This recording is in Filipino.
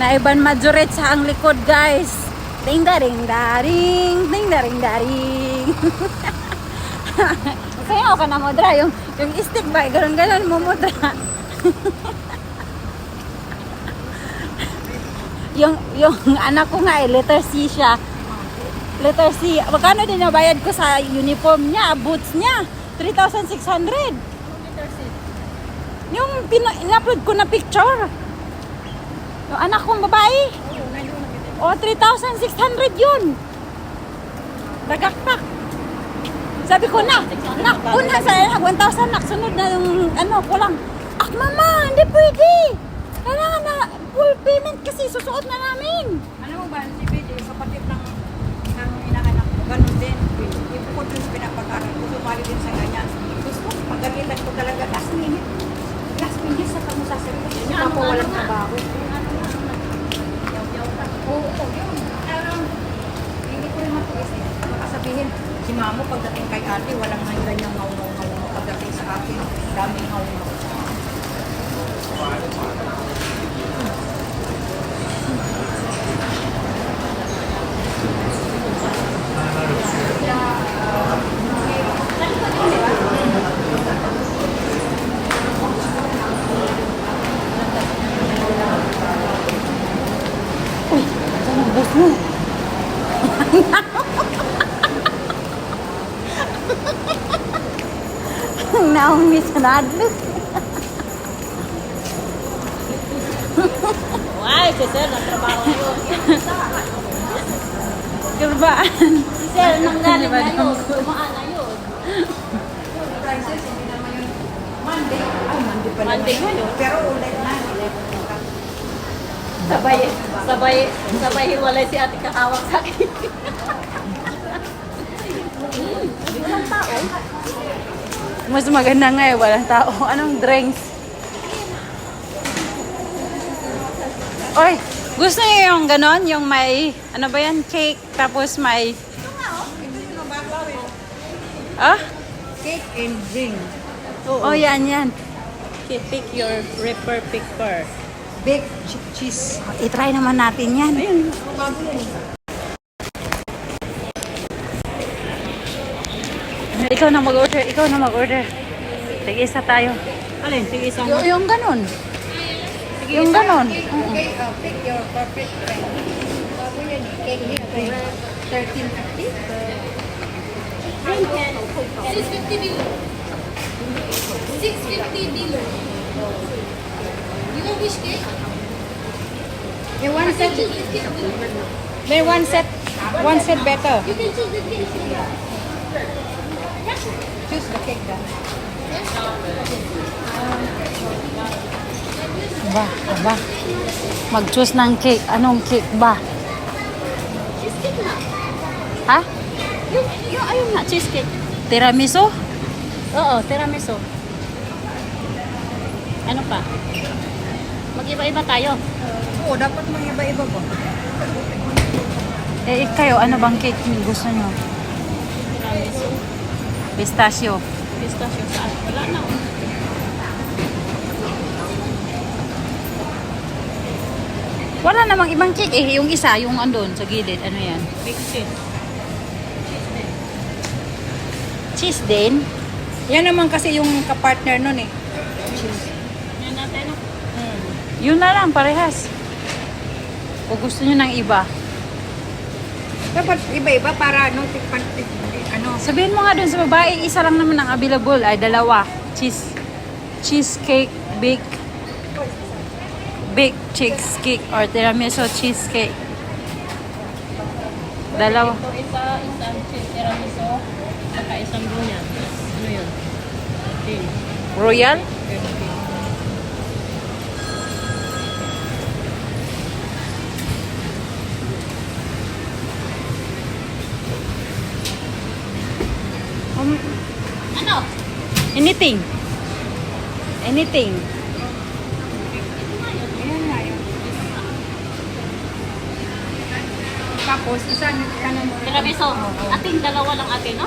Naiban majorate sa ang likod, guys. Ding daring daring, ding daring daring. Kaya ka na modra yung yung stick ba ganun ganun mo modra. yung yung anak ko nga eh, letter C siya. Letter C. Magkano din nabayad ko sa uniform niya, boots niya? 3,600. Yung pina- in-upload ko na picture. Yung anak kong babae. O, 3,600 yun. Nagakpak. Sabi ko na, nak, una sa 1,000, nak, sunod na yung ano, kulang. Ah, mama, hindi pwede. Kailangan na full payment kasi susuot na namin. Alam mo ba, si BJ, kapatid ng, ng inaanak ko, ganun din. Ibukod sa pinapag-aral ko, sumali din sa ganyan. Gusto, pagalitan ko talaga, last minute. Last minute sa. Hindi pa po walang trabaho. Oo, oo, yun. Parang, hindi ko rin matulis eh. Makasabihin, si mamo pagdating kay ate, walang nga ganyang ngaw-ngaw-ngaw. Pagdating sa akin, daming ngaw-ngaw. Saan ang boss mo? Misanado. Ay, si Sir, nagtrabaho yun. Kurbaan. Si Sir, nanggaling na yun. Tumaan na yun. Prices, hindi naman yun. Monday. Ay, Monday pala. Monday yun. Pero ulit na, 11 na. Sabay, sabay, sabay hiwalay si ate kakawak sa akin. Walang tao. Mas maganda nga eh, walang tao. Anong drinks? Oy, gusto niyo yung ganon? Yung may, ano ba yan? Cake, tapos may... Ah? Cake and drink. Oh, yan, yan. Okay, pick your ripper picker. Baked che- cheese. I-try naman natin yan. Bago yan. Ikaw na mag-order, ikaw na mag-order. Sige, isa tayo. Alin? Sige, isang Yung, yung ganon. Yung ganon. Oo. Okay, uh, pick your perfect friend. Bago yan. Cake niya. 1350. 650 below. 650 below. You want which cake? Yeah, one set. can choose the cake below. May one set. One set better. You can choose the cake. Choose the cake then. Aba, aba. Mag-choose ng cake. Anong cake ba? Cheesecake na. Ha? Yung, yung ayun nga, cheesecake. Tiramisu? Oo, tiramisu. Ano pa? Mag-iba-iba tayo. Oo, dapat mga iba-iba ba? Eh, kayo, ano bang cake yung gusto nyo? Pistachio. Pistachio saan? Wala na. Wala namang ibang cake eh. Yung isa, yung andun sa gilid. Ano yan? Big cheese. Cheese din. Yan naman kasi yung kapartner nun eh. Yan natin. Hmm. Yun na lang, parehas. O gusto nyo ng iba. Dapat iba-iba para ano, tikpan, tik, ano. Sabihin mo nga dun sa babae, isa lang naman ang available. Ay, dalawa. Cheese. Cheesecake, bake. Bake cheesecake or tiramisu cheesecake. Dalawa. Ito isa, isang tiramisu, saka isang brunyan. Ano yun? Royal? Anything. Anything. Tapos, isa, kanan mo. Tiramisu. Ating dalawa lang atin, no?